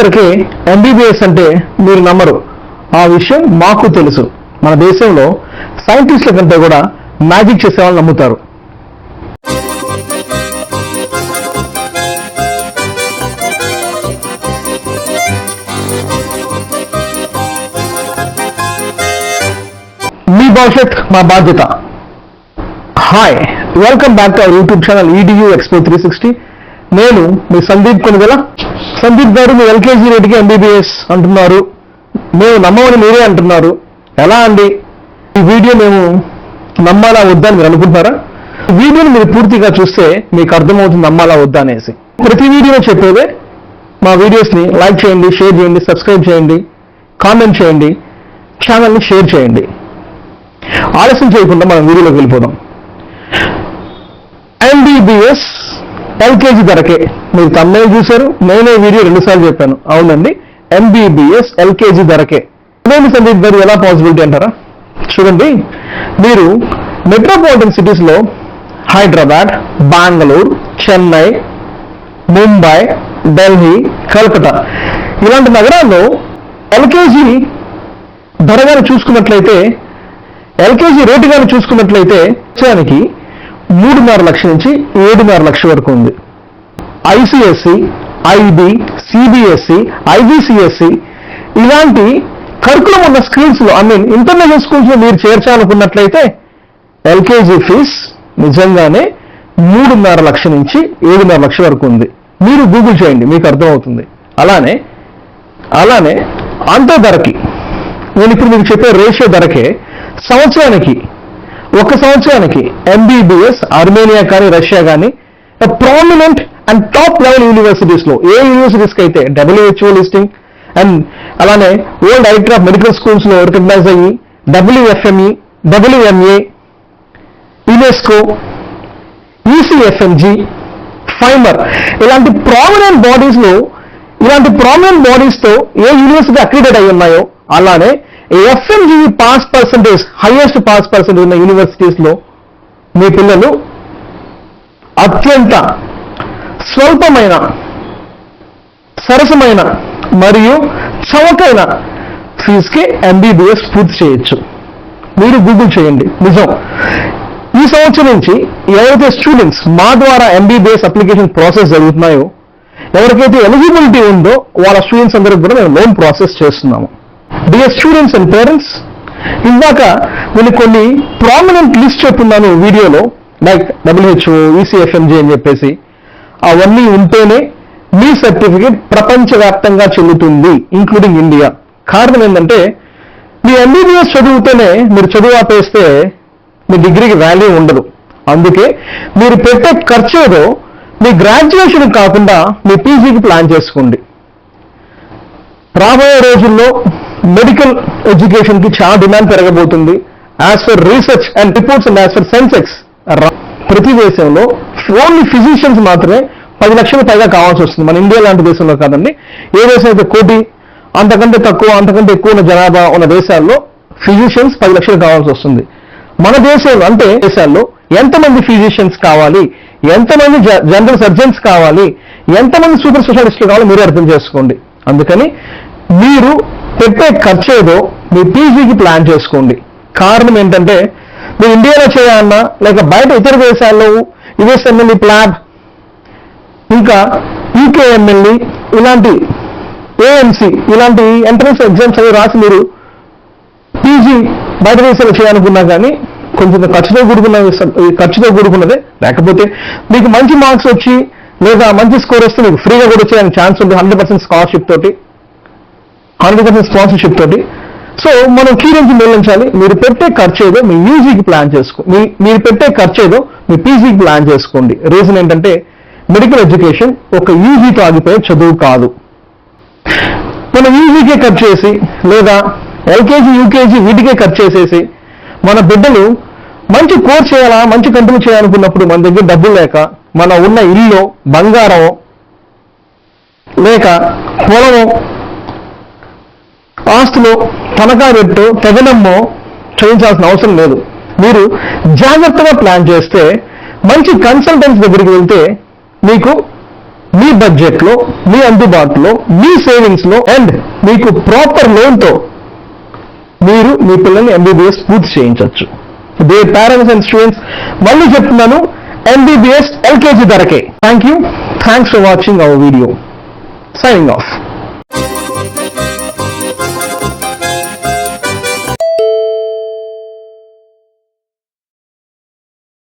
వరకే ఎంబీబీఎస్ అంటే మీరు నమ్మరు. ఆ విషయం మాకు తెలుసు. మన దేశంలో సైంటిస్టుల కంటే కూడా మ్యాజిక్ చేసే వాళ్ళు నమ్ముతారు. మీ భవిష్యత్ మా బాధ్యత. Hi welcome back to our YouTube channel EDU expo three sixty నేను మీ సందీప్ కొనుగోల సందీప్ గారు మీ ఎల్కేజీ రేటుకి ఎంబీబీఎస్ అంటున్నారు. మేము నమ్మమని మీరే అంటున్నారు. ఎలా అండి? ఈ వీడియో మేము నమ్మాలా వద్దా అని మీరు అనుకుంటున్నారా? ఈ వీడియోని మీరు పూర్తిగా చూస్తే మీకు అర్థమవుతుంది నమ్మాలా వద్దా అనేసి. ప్రతి వీడియోలో చెప్పేదే మా వీడియోస్ని లైక్ చేయండి షేర్ చేయండి సబ్స్క్రైబ్ చేయండి కామెంట్ చేయండి ఛానల్ని షేర్ చేయండి. ఆలస్యం చేయకుండా మనం వీడియోలోకి వెళ్ళిపోదాం. ఎంబీబీఎస్ ఎల్కేజీ ధరకే. మీరు తమ్మే చూశారు నేనే వీడియో రెండుసార్లు చెప్పాను. అవునండి ఎంబీబీఎస్ ఎల్కేజీ ధరకే. ఇదేమి సందీప్ గారు ఎలా పాసిబిలిటీ అంటారా? చూడండి మీరు మెట్రోపాలిటన్ సిటీస్లో హైదరాబాద్ బెంగళూరు చెన్నై ముంబై ఢిల్లీ కలకత్తా ఇలాంటి నగరాల్లో ఎల్కేజీ ధర కానీ చూసుకున్నట్లయితే ఎల్కేజీ రేటు కానీ చూసుకున్నట్లయితే వచ్చానికి మూడున్నర లక్షల నుంచి ఏడున్నర లక్షల వరకు ఉంది. ఐసిఎస్సి ఐబి సిబిఎస్సి ఐబిసిఎస్సి ఇలాంటి కరికులం ఉన్న స్కూల్స్లో ఐ మీన్ ఇంటర్నేషనల్ స్కూల్స్లో మీరు చేర్చాలనుకున్నట్లయితే ఎల్కేజీ ఫీజ్ నిజంగానే మూడున్నర లక్షల నుంచి ఏడున్నర లక్షల వరకు ఉంది. మీరు గూగుల్ చేయండి మీకు అర్థమవుతుంది. అలానే అలానే అంతే ధరకి నేను ఇప్పుడు మీకు చెప్పే రేషియో ధరకే సంవత్సరానికి ఒక సంవత్సరానికి ఎంబీబీఎస్ అర్మేనియా కానీ రష్యా కానీ ప్రామినెంట్ అండ్ టాప్ లెవెల్ యూనివర్సిటీస్లో ఏ యూనివర్సిటీస్కి అయితే డబ్ల్యూహెచ్ఓ లిస్టింగ్ అండ్ అలానే ఓల్డ్ డైరెక్టర్ ఆఫ్ మెడికల్ స్కూల్స్లో రికగ్నైజ్ అయ్యి డబ్ల్యూఎఫ్ఎంఈ డబ్ల్యూఎంఏ యునెస్కో ఈసీఎఫ్ఎంజి ఫైమర్ ఇలాంటి ప్రామినెంట్ బాడీస్లో ఇలాంటి ప్రామినెంట్ బాడీస్తో ఏ యూనివర్సిటీ అక్రిడేట్ అయి ఉన్నాయో అలానే FMG pass percentage highest pass percentage ఉన్న యూనివర్సిటీస్లో మీ పిల్లలు అత్యంత స్వల్పమైన సరసమైన మరియు చవకైన ఫీజుకి ఎంబీబీఎస్ పూర్తి చేయొచ్చు. మీరు గూగుల్ చేయండి. నిజం. ఈ సంవత్సరం నుంచి ఎవరైతే స్టూడెంట్స్ మా ద్వారా ఎంబీబీఎస్ అప్లికేషన్ ప్రాసెస్ జరుగుతున్నాయో ఎవరికైతే ఎలిజిబిలిటీ ఉందో వాళ్ళ స్టూడెంట్స్ అందరికి కూడా మేము లోన్ ప్రాసెస్ చేస్తున్నాము. డియర్ స్టూడెంట్స్ అండ్ పేరెంట్స్ ఇందాక నేను కొన్ని ప్రామినెంట్ లిస్ట్ చెప్తున్నాను వీడియోలో లైక్ డబ్ల్యూహెచ్ఓ ఈసీఎఫ్ఎంజీ అని చెప్పేసి. అవన్నీ ఉంటేనే మీ సర్టిఫికేట్ ప్రపంచవ్యాప్తంగా చెల్లుతుంది ఇంక్లూడింగ్ ఇండియా కారణం ఏంటంటే మీ ఎంబీబీఎస్ చదివితేనే మీరు చదువు ఆపేస్తే మీ డిగ్రీకి వాల్యూ ఉండదు. అందుకే మీరు పెట్టే ఖర్చు ఏదో మీ గ్రాడ్యుయేషన్ కాకుండా మీ పీజీకి ప్లాన్ చేసుకోండి. రాబోయే రోజుల్లో మెడికల్ ఎడ్యుకేషన్కి చాలా demand పెరగబోతుంది. As for research and reports and as for Sensex ప్రతి దేశంలో ఓన్లీ ఫిజిషియన్స్ మాత్రమే పది లక్షల పైగా కావాల్సి వస్తుంది. మన ఇండియా లాంటి దేశంలో కాదండి. ఏ దేశం అయితే కోటి అంతకంటే తక్కువ అంతకంటే ఎక్కువ ఉన్న జనాభా ఉన్న దేశాల్లో ఫిజిషియన్స్ పది లక్షలు కావాల్సి వస్తుంది. మన దేశంలో అంటే దేశాల్లో ఎంతమంది ఫిజిషియన్స్ కావాలి? ఎంతమంది జనరల్ సర్జన్స్ కావాలి? ఎంతమంది సూపర్ స్పెషాలిస్టులు కావాలో? మీరు అర్థం చేసుకోండి. అందుకని మీరు పెట్టే ఖర్చు ఏదో మీ పీజీకి ప్లాన్ చేసుకోండి. కారణం ఏంటంటే మీరు ఇండియాలో చేయాలన్నా లేక బయట ఇతర దేశాల్లో యుఎస్ఎంఎల్ఈ ప్లాబ్ ఇంకా ఈకేఎంఎల్ఈ ఇలాంటి ఏఎంసి ఇలాంటి ఎంట్రన్స్ ఎగ్జామ్స్ అవి రాసి మీరు పీజీ బయట దేశాలు చేయాలనుకున్నా కానీ కొంచెం ఖర్చుతో కూడుకున్న ఖర్చుతో కూడుకున్నదే. లేకపోతే మీకు మంచి మార్క్స్ వచ్చి లేదా మంచి స్కోర్ వస్తే మీకు ఫ్రీగా కూడా వచ్చే ఛాన్స్ ఉంది హండ్రెడ్ పర్సెంట్ స్కాలర్షిప్ తోటి. హండ్రెడ్ స్పాన్సర్షిప్ తోటి. సో మనం కీ నుంచి మీరు పెట్టే ఖర్చు ఏదో మీ యూజీకి ప్లాన్ చేసుకో మీ మీరు పెట్టే ఖర్చు ఏదో మీ పీజీకి ప్లాన్ చేసుకోండి. రీజన్ ఏంటంటే మెడికల్ ఎడ్యుకేషన్ ఒక యూజీతో ఆగిపోయే చదువు కాదు. మనం యూజీకే ఖర్చు చేసి లేదా ఎల్కేజీ యూకేజీ వీటికే ఖర్చు చేసేసి మన బిడ్డలు మంచి కోర్స్ చేయాలా మంచి కంటిన్యూ చేయాలనుకున్నప్పుడు మన దగ్గర డబ్బులు లేక మన ఉన్న ఇల్లు బంగారం లేక పొలము ఆస్తులు తనఖా పెట్టు తెగనమ్మో చేయించాల్సిన అవసరం లేదు. మీరు జాగ్రత్తగా ప్లాన్ చేస్తే మంచి కన్సల్టెంట్స్ దగ్గరికి వెళ్తే మీకు మీ బడ్జెట్లో మీ అందుబాటులో మీ సేవింగ్స్లో అండ్ మీకు ప్రాపర్ లోన్తో మీరు మీ పిల్లల్ని ఎంబీబీఎస్ పూర్తి చేయించవచ్చు. దే పేరెంట్స్ అండ్ స్టూడెంట్స్ మళ్ళీ చెప్తున్నాను ఎంబీబీఎస్ ఎల్కేజీ ధరకే. Thank you thanks for watching our video signing off